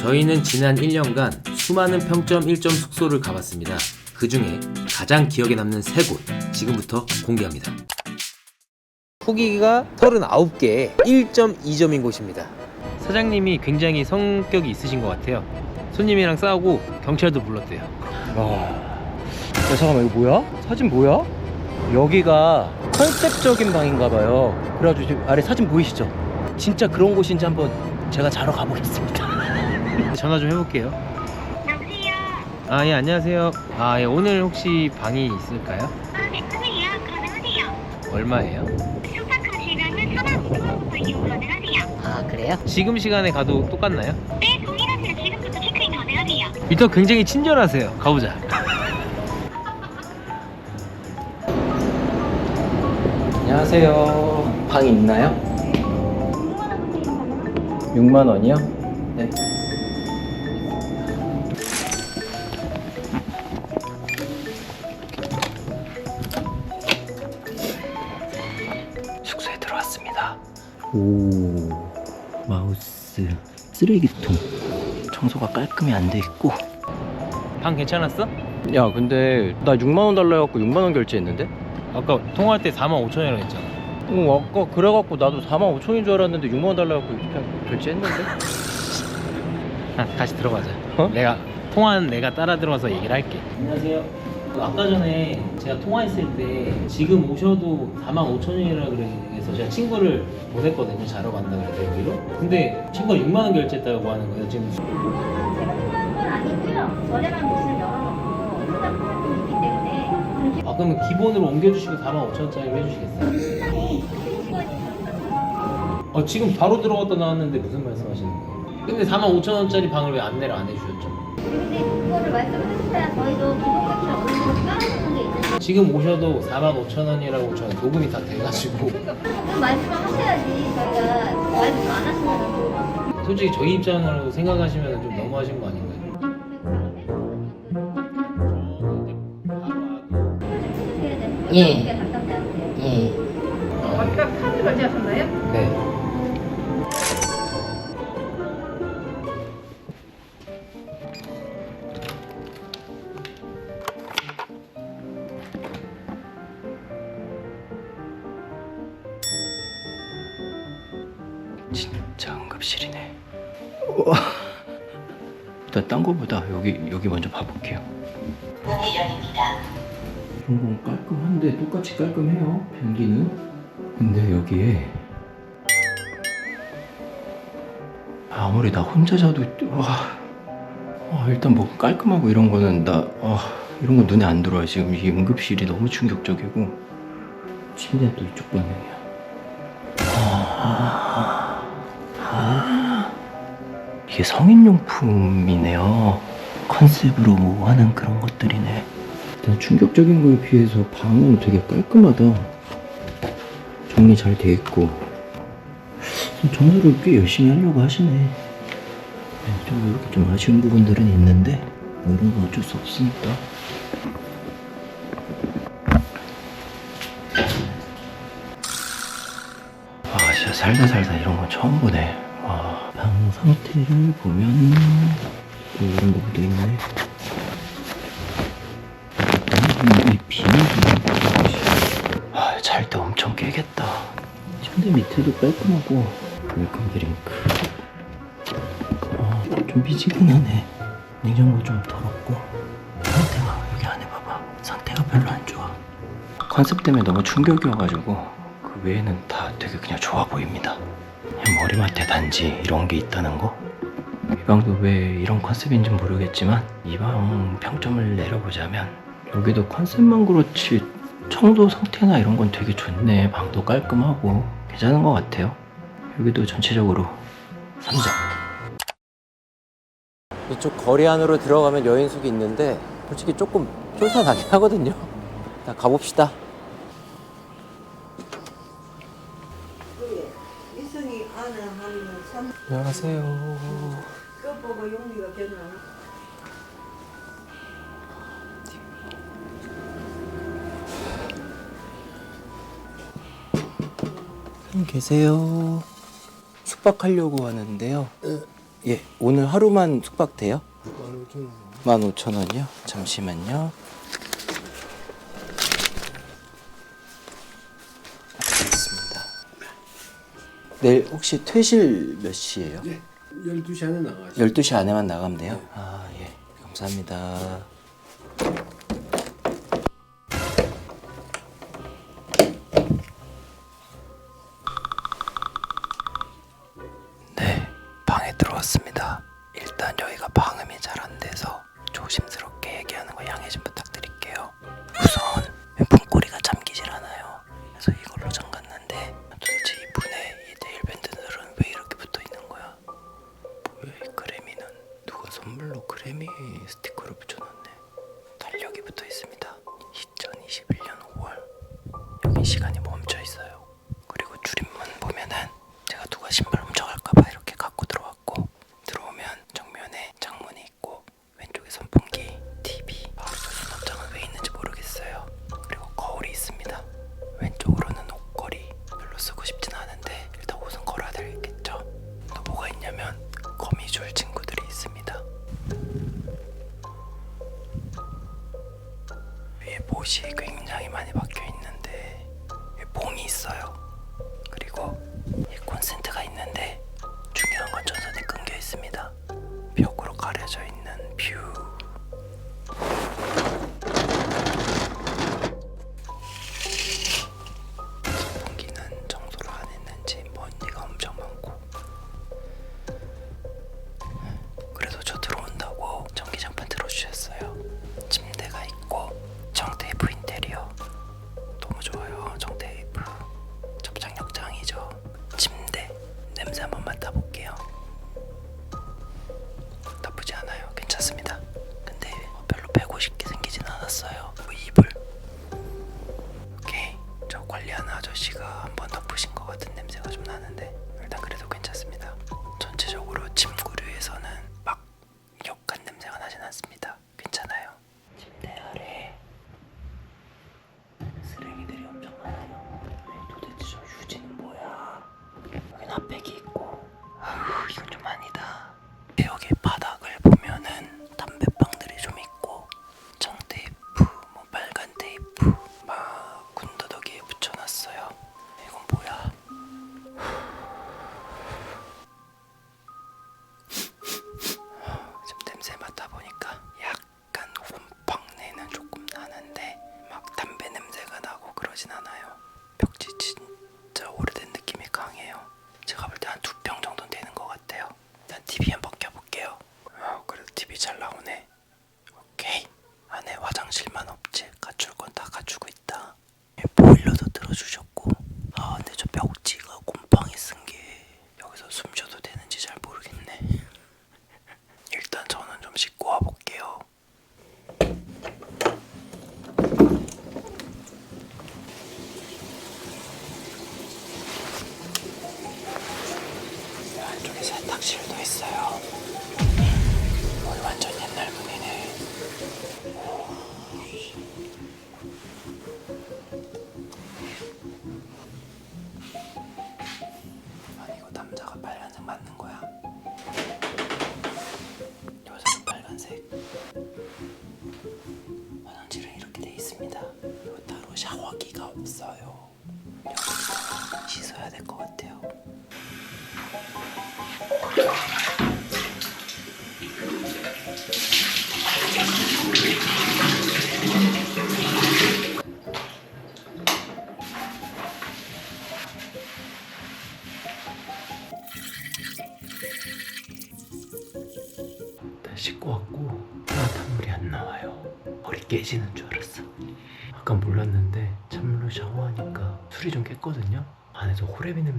저희는 지난 1년간 수많은 평점 1점 숙소를 가봤습니다. 그 중에 가장 기억에 남는 세 곳 지금부터 공개합니다. 후기가 39개 1.2점인 곳입니다. 사장님이 굉장히 성격이 있으신 것 같아요. 손님이랑 싸우고 경찰도 불렀대요. 야 잠깐만 이거 뭐야? 사진 뭐야? 여기가 컨셉적인 방인가 봐요 그래가지고 지금 아래 사진 보이시죠? 진짜 그런 곳인지 한번 제가 자러 가보겠습니다 전화 좀 해볼게요. 여보세요. 아, 예, 안녕하세요. 아, 예, 오늘 혹시 방이 있을까요? 아, 네, 예약 가능하세요. 얼마예요? 숙박하시려면 4만 5천원부터 이용 가능하세요. 아 그래요? 지금 시간에 가도 똑같나요? 네, 동일하세요. 지금부터 체크인 가능하세요. 일단 굉장히 친절하세요. 가보자. 안녕하세요 방 있나요? 6만 원이요? 오 마우스 쓰레기통 청소가 깔끔히 안 돼 있고 방 괜찮았어? 야 근데 나 6만 원 달라 해갖고 6만 원 결제했는데? 아까 통화할 때 4만 5천 원이라고 했잖아. 어 아까 그래갖고 나도 4만 5천인 줄 알았는데 6만 원 달라 해갖고 그냥 결제했는데? 아, 다시 들어가자. 어? 내가 통화는 내가 따라 들어가서 얘기를 할게. 안녕하세요. 아까 전에 제가 통화했을 때 지금 오셔도 4만 5천 원이라 그 래서 제가 친구를 보냈거든요. 자러 간다 그래서 여기로. 근데 친구가 6만 원 결제했다고 하는 거예요. 지금 아니고요. 저렴한 곳을 열어놓고 부분이 있기 때문에 그렇게 아 그러면 기본으로 옮겨주시고 4만 5천 원짜리로 해주시겠어요? 어 지금 바로 들어갔다 나왔는데 무슨 말씀하시는 거예요? 근데 4만 5천 원짜리 방을 왜 안내를 안 해주셨죠? 근데 그거를 말씀을 해주셔야 저희도 기본 값 지금 오셔도 4만 5천 원이라고 저는 녹음이 다 돼가지고 조금 말씀을 하셔야지 저희가 말씀 안 하시면 솔직히 저희 입장으로 생각하시면 좀 너무하신 거 아닌가요? 예. 예. 아까 카드 결제하셨나요? 네. 실이네. 일단 딴 거보다 여기 여기 먼저 봐볼게요. 이런 건 깔끔한데 똑같이 깔끔해요. 변기는. 근데 여기에 아무리 나 혼자 자도 와, 와, 일단 뭐 깔끔하고 이런 거는 나 와, 이런 건 눈에 안 들어와요. 지금 이 응급실이 너무 충격적이고 침대 또 이쪽 방향이야. 이게 성인용품이네요. 컨셉으로 하는 그런 것들이네. 일단 충격적인 거에 비해서 방은 되게 깔끔하다. 정리 잘 돼 있고. 청소를 꽤 열심히 하려고 하시네. 네, 좀 이렇게 좀 아쉬운 부분들은 있는데, 뭐 이런 건 어쩔 수 없으니까. 아, 진짜 살다 살다 이런 건 처음 보네. 와, 방 상태를 보면 뭐 이런 거 묻어 있네. 음, 이 비밀 좀. 아, 잘때 엄청 깨겠다. 침대 밑에도 깔끔하고 웰컴 드링크. 아, 좀 미지근하네. 냉장고 좀 더럽고. 상태가 여기 안에 봐봐. 상태가 별로 안 좋아. 컨셉 때문에 너무 충격이어가지고 그 외에는 다 되게 그냥 좋아 보입니다. 머리맡에 단지 이런 게 있다는 거. 이 방도 왜 이런 컨셉인지 모르겠지만 이 방 평점을 내려보자면 여기도 컨셉만 그렇지 청도 상태나 이런 건 되게 좋네. 방도 깔끔하고 괜찮은 것 같아요. 여기도 전체적으로 3점. 이쪽 거리 안으로 들어가면 여인숙이 있는데 솔직히 조금 쫄타나긴 하거든요. 일단 가봅시다. 안녕하세요. 그거 보고 용기가 됐나? 형 계세요. 숙박하려고 하는데요. 예, 오늘 하루만 숙박 돼요? 15,000원. 15,000원이요? 잠시만요. 내일 혹시 퇴실 몇 시예요? 예. 12시 안에 나가죠. 12시 안에만 나가면 돼요? 네. 아, 예. 감사합니다. 네, 조심스럽게 얘기하는 거 양해 좀 부탁드릴게요. 우선 문고리가 세미 스티커를 붙여놨네. 달력이 붙어 있습니다. 2021년 5월. 여기 시간이 멈춰 있어요. 그리고 줄임만 보면은 제가 누가 신발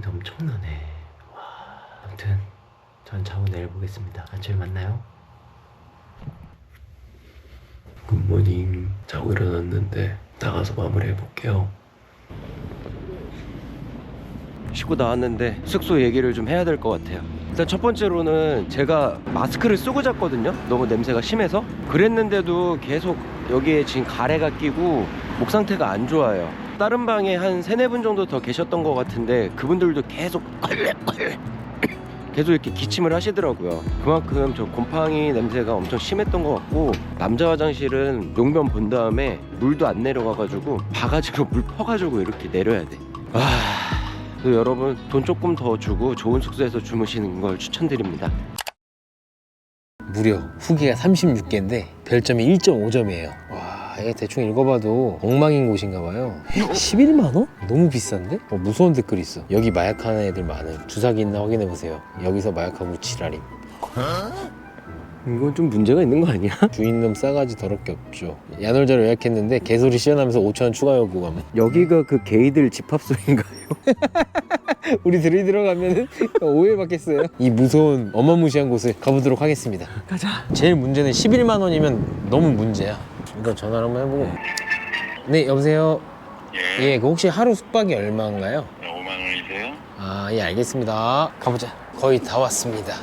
근데 엄청나네. 와, 아무튼 전 자고 내일 보겠습니다. 아, 안쪽에 만나요. 굿모닝 자고 일어났는데 나가서 마무리해 볼게요. 쉬고 나왔는데 숙소 얘기를 좀 해야 될 것 같아요. 일단 첫 번째로는 제가 마스크를 쓰고 잤거든요. 너무 냄새가 심해서 그랬는데도 계속 여기에 지금 가래가 끼고 목 상태가 안 좋아요. 다른 방에 한 세네 분 정도 더 계셨던 것 같은데 그분들도 계속 계속 이렇게 기침을 하시더라고요. 그만큼 저 곰팡이 냄새가 엄청 심했던 것 같고 남자 화장실은 용변 본 다음에 물도 안 내려가가지고 바가지로 물 퍼가지고 이렇게 내려야 돼. 아... 그 여러분 돈 조금 더 주고 좋은 숙소에서 주무시는 걸 추천드립니다. 무려 후기가 36개인데 별점이 1.5점이에요. 와, 이게 대충 읽어봐도 엉망인 곳인가 봐요. 11만 원? 너무 비싼데? 어, 무서운 댓글이 있어. 여기 마약하는 애들 많음. 주사기 있나 확인해 보세요. 여기서 마약하고 지랄임. 이건 좀 문제가 있는 거 아니야? 주인놈 싸가지 더럽게 없죠. 야놀자로 예약했는데 개소리 시원하면서 5천 원 추가 요구감. 여기가 그 게이들 집합소인가요? 우리 들이 들어가면 오해받겠어요. 이 무서운 어마무시한 곳을 가보도록 하겠습니다. 가자. 제일 문제는 11만 원이면 너무 문제야. 일단 전화를 한번 해보고. 네, 여보세요. 예. 그 혹시 하루 숙박이 얼마인가요? 5만 원이세요? 아, 예, 알겠습니다. 가보자. 거의 다 왔습니다.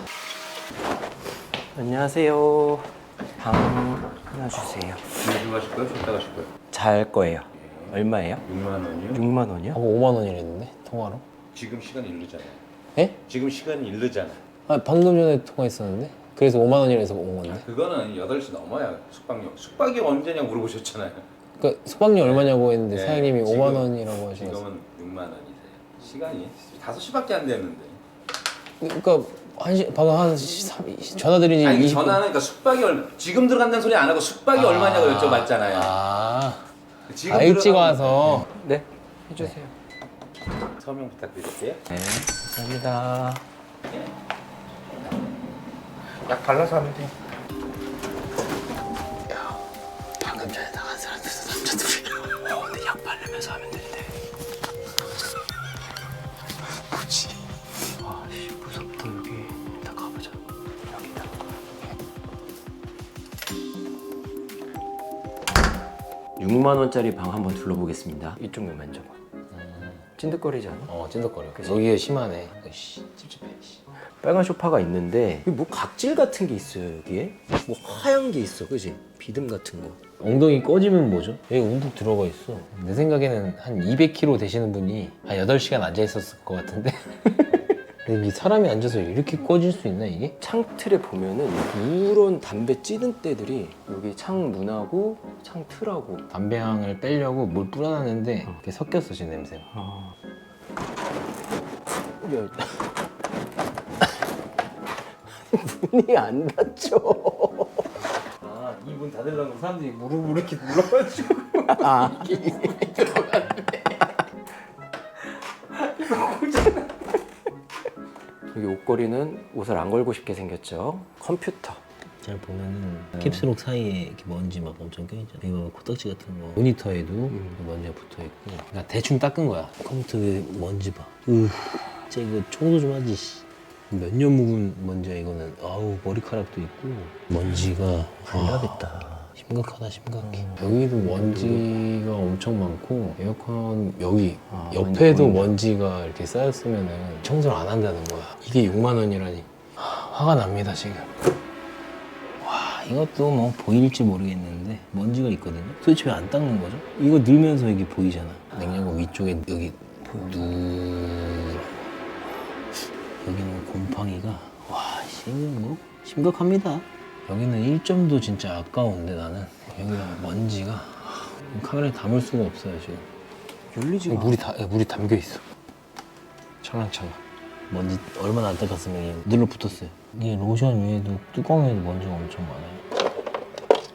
안녕하세요. 방 하나 주세요. 이거 가실 거예요? 줬다 가실 거예요? 잘 거예요. 얼마예요? 6만 원이요? 6만 원이요? 아까 5만 원이랬는데 통화로? 지금 시간 이르잖아요. 예? 지금 시간이 이르잖아. 아, 방금 전에 통화했었는데. 그래서 5만 원이라서 온 건데. 그거는 8시 넘어야 숙박료. 숙박이 언제냐 물어보셨잖아요. 그러니까 숙박료 얼마냐고 했는데 네, 사장님이 지금- 5만 원이라고 하셔서. 지금은 6만 원이세요. 시간이 5시밖에 안 됐는데. 그러니까 한 시, 방금 한 시, 삼- 전화 드린 지 아니 20분. 전화는 그러니까 숙박이 얼마 지금 들어간다는 소리 안 하고 숙박이 얼마냐고 여쭤봤잖아요. 아, 지금 아 일찍 들어가면- 와서. 네. 해주세요. 서명 부탁드릴게요. 네. 감사합니다. 약 발라서 하면 돼요. 방금 전에 나간 사람들도 남자 둘이야. 어, 근데 약 바르면서 하면 된대. 뭐지? 아, 씨, 무섭다 여기. 일단 가보자. 여기다. 6만 원짜리 방 한번 둘러보겠습니다. 이쪽만 만져봐. 찐득거리지 않아? 어, 찐득거려. 여기가 심하네. 으씨, 찝찝해. 씨. 빨간 소파가 있는데 뭐 각질 같은 게 있어요 여기에 뭐 하얀 게 있어 그지 비듬 같은 거 엉덩이 꺼지면 뭐죠? 여기 움푹 들어가 있어. 내 생각에는 한 200kg 되시는 분이 한 8시간 앉아 있었을 것 같은데. 근데 이게 사람이 앉아서 이렇게 꺼질 수 있나 이게? 창틀에 보면은 누런 담배 찌든 때들이 여기 창 문하고 창 틀하고 담배향을 빼려고 뭘 뿌려놨는데 이렇게 섞였어 지금 냄새가. 야, 문이 안 닫혀 아, 이문 닫으려고 사람들이 무릎을 이렇게 눌러가지고. 아 여기 옷걸이는 옷을 안 걸고 싶게 생겼죠 컴퓨터 잘 보면은 캡슐록 사이에 이렇게 먼지 막 엄청 껴있잖아. 이거 코딱지 같은 거. 모니터에도 먼지가 붙어 있고. 그러니까 대충 닦은 거야. 컴퓨터 에 먼지 봐. 으, 진짜 이거 청소 좀 하지. 몇 년 묵은 먼지야 이거는. 아우 머리카락도 있고 먼지가 불나겠다 심각하다 심각해. 여기도 먼지가 엄청 많고 에어컨 여기 아, 옆에도 먼지 먼지가 이렇게 쌓였으면 은 청소를 안 한다는 거야. 이게 6만 원이라니 하, 화가 납니다 지금. 와 이것도 뭐 보일지 모르겠는데 먼지가 있거든요. 도대체 왜 안 닦는 거죠? 이거 넣으면서 이게 보이잖아. 냉장고 위쪽에 여기 누 여기는 곰팡이가 와 이거 뭐 심각합니다. 여기는 1점도 진짜 아까운데 나는 여기가 먼지가 카메라에 담을 수가 없어요 지금. 열리지가 물이 다 물이 담겨 있어. 찰랑찰랑. 먼지 얼마나 안 닦았으면 이게 눌러 붙었어요. 이게 로션 위에도 뚜껑에도 먼지가 엄청 많아요.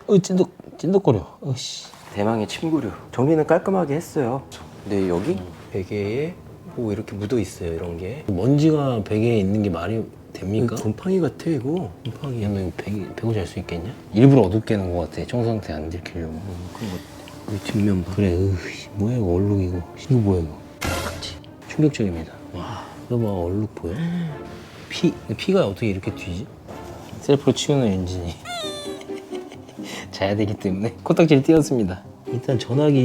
어 찐득 찐득거려. 어씨. 대망의 침구류 정리는 깔끔하게 했어요 근데 여기 베개에 뭐 이렇게 묻어 있어요 이런 게 먼지가 베개에 있는 게 말이 됩니까? 곰팡이 같아 이거 곰팡이 야, 너 이거 베개, 베고 잘 수 있겠냐? 일부러 어둡게 해놓은 것 같아. 청소 상태 안 들키려고. 이 뒷면 봐 그래, 으이, 뭐야 이거 얼룩이고. 이거 뭐야 이거. 그치. 충격적입니다. 와, 이거 봐 얼룩 보여? 피, 피가 어떻게 이렇게 튀지? 셀프로 치우는 엔진이. 자야 되기 때문에 코딱지를 띄웠습니다. 일단 전화기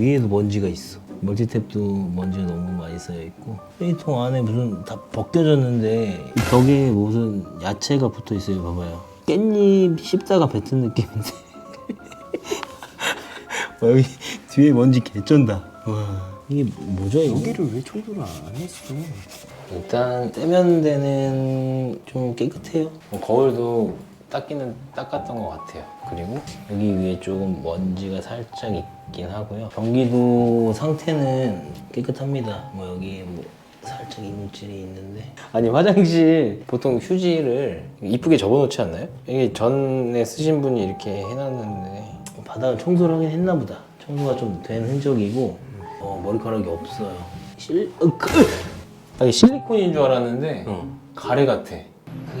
위에도 먼지가 있어. 멀티탭도 먼지가 너무 많이 쌓여 있고 쓰레기통 안에 무슨 다 벗겨졌는데 이 벽에 무슨 야채가 붙어 있어요. 봐봐요. 깻잎 씹다가 뱉은 느낌인데 와, 여기 뒤에 먼지 개쩐다. 와 이게 뭐죠 이거? 여기를 왜 청소를 안 했어 일단 세면대는 좀 깨끗해요. 뭐 거울도 닦기는 닦았던 것 같아요. 그리고 여기 위에 조금 먼지가 살짝 있긴 하고요. 변기도 상태는 깨끗합니다. 뭐 여기 뭐 살짝 이물질이 있는데 아니 화장실 보통 휴지를 이쁘게 접어놓지 않나요? 이게 전에 쓰신 분이 이렇게 해놨는데 바닥을 청소를 하긴 했나 보다. 청소가 좀 된 흔적이고 어, 머리카락이 없어요. 실 그, 아니 실리콘인 줄 알았는데 가래 같아.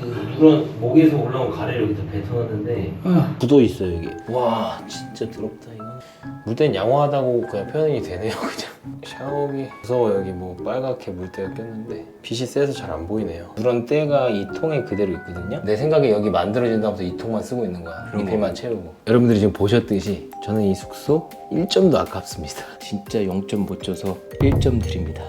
그 이런 목에서 올라온 가래를 여기다 뱉어놨는데 굳어 있어요 여기. 와 진짜 더럽다 이거. 물때는 양호하다고 그냥 표현이 되네요 그냥. 샤워기 무서워 여기 뭐 빨갛게 물때가 꼈는데 빛이 세서 잘 안 보이네요. 그런 때가 이 통에 그대로 있거든요. 내 생각에 여기 만들어진다면서 이 통만 쓰고 있는 거야. 밑에만 채우고. 여러분들이 지금 보셨듯이 저는 이 숙소 1점도 아깝습니다. 진짜 0점 못 줘서 1점 드립니다.